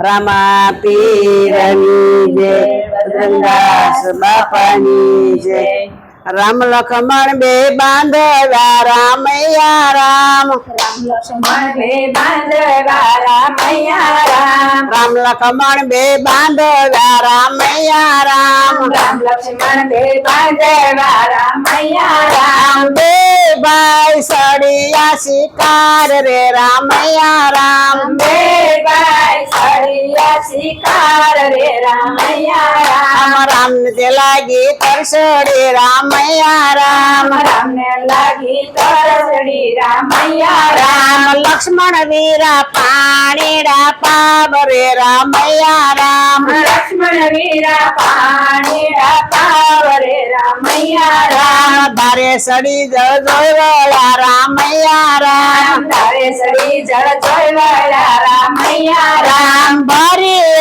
રામા પીરની જય બજરંગદાસ બાપાની જય. રામ લખમણ બે બાંધવ્યા રામૈયા રામ. રામ લક્ષ્મણ બે બાંધવા રામૈયા રામ. રામ લખમણ બે બાંધવ્યા રામૈયા રામ. રામ લક્ષ્મણ બે બાંધવા રામૈયા રામ. બે ભાઈ સળિયા શિકાર રે રામૈયા રામ બે શિકાર રે રામૈયા રામ. રામ રામ ને લાગી તરસડી રામૈયા રામ. રામને લાગી તરસડી રામૈયા રામ રામ. લક્ષ્મણ વીરા પાણીડા પાવ રે રામૈયા રામ. લક્ષ્મણ વીરા પાણીડા પાવરે રામૈયા રામ. રામ ધારે સડી જોયા રામૈયા રામ. ધારે સડી જળ જોયવાળા રામૈયા રામ. રામ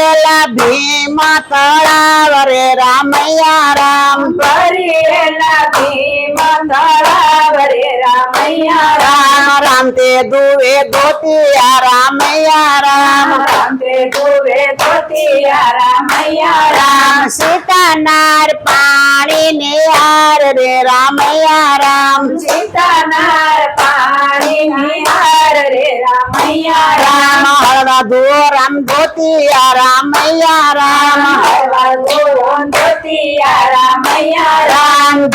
ભરેલા ભીમા તળાવ રે રામૈયા રામ. ભરેલા ભીમ તળાવ રે રામૈયા રામ. રામ તે દુવે ગોતિયા રામૈયા રામ. રામ તે ગોવે ગોતિયા રામૈયા રામ. રામ સીતાનાર પાણી ને હાર રે રામૈયા રામ. સીતાનાર રામ ધુઓ રામ ગોતિયા રામૈયા રામ. હરવા ગોવન ગોતિયા રામૈયા રામ.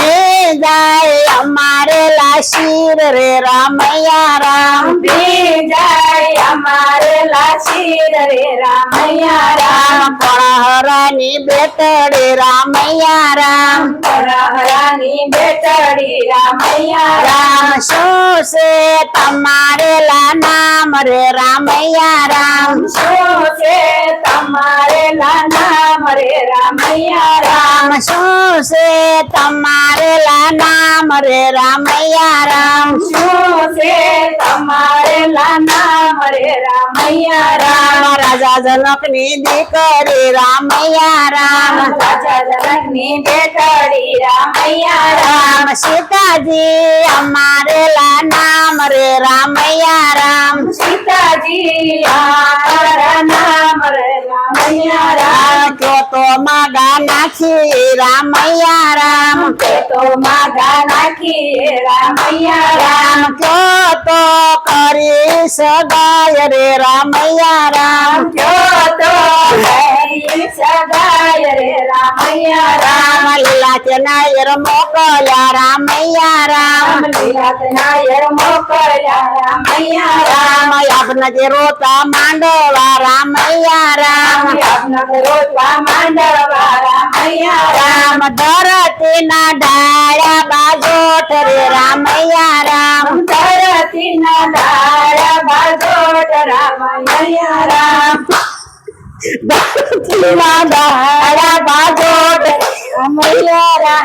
लाशीर रे रामैया राम। भी जाए हमारे लाशीर रे रामैया राम। पढ़हरानी बेटड़ी रामैया राम। पढ़हरानी बेटड़ी रामैया राम। शो से तमारे ला नाम रे रामैया राम। शो से तमारे ला नाम रे रामैया નામ શું છે તમારે લા નામ? રે રામૈયા રામ. શું છે તમારે નામ? રે રામૈયા રામ. રાજા જનકની દીકરી રામૈયા રામ. રાજા જનકની દીકરી રામૈયા રામ. રામ સીતાજી અમારે લા નામ. રે રામૈયા રામ. સીતાજી અમારા માગા નાખી રામૈયા રામ તે તો માગા નાખી રામૈયા રામ રામ કયો તો કરી સગાય રે રામૈયા રામ કયો તો હરી સગાય રે રામૈયા રામ રામ લીલા કે નાયર મોકલ્યા રામૈયા રામ નાયર મોકલ્યા રામૈયા રામ આપના જે રોતા માંડવા રામૈયા રામ આપના રોટવા માંડવા રામૈયા રામ રામ ધરતીના ડાળા બાજોઠ રે રામૈયા રામ ધરતીના દાડા બાજોટ રામૈયા રામ ધરતીના ડાળા બાજોઠ மொய்யாரா?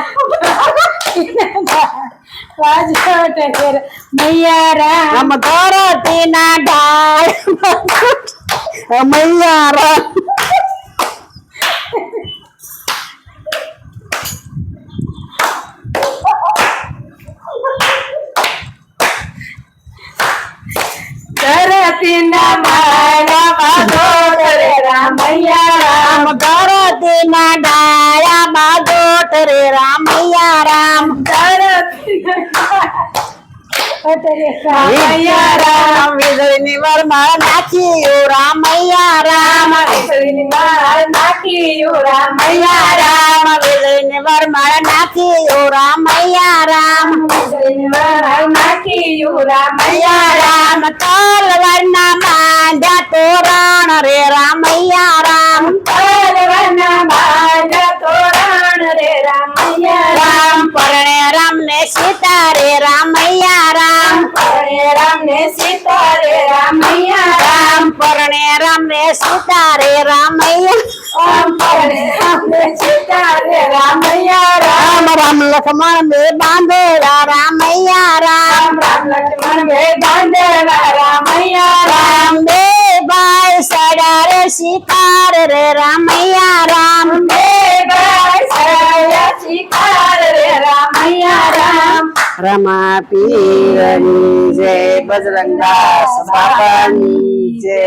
மையாரா நம்ம தோராட்டி நாடா மையாரா கரு ராமையா ராம் ராமையா ராம் விதை நிவர் மரணாட்சியோ ராமையா ராம நாக்கியோ ராமையா ராம விதை நிவர் மரணாட்சியோ ராமையா ராம் நாக்கியோ ராமையா ராம தோல் வர்ணமா सीता रे रामैया राम। परणे राम ने सीता रे रामैया राम। परणे राम ने सीता रे रामैया। राम परणे राम ने सीता रे रामैया राम। राम लक्ष्मण में बांधे रामैया राम। राम लक्ष्मण में बांधे रामैया राम। बे बाय सड़ा रे सीता रे रामैया राम। રામ રમા પીરની જય બજરંગદાસ બાપાની જય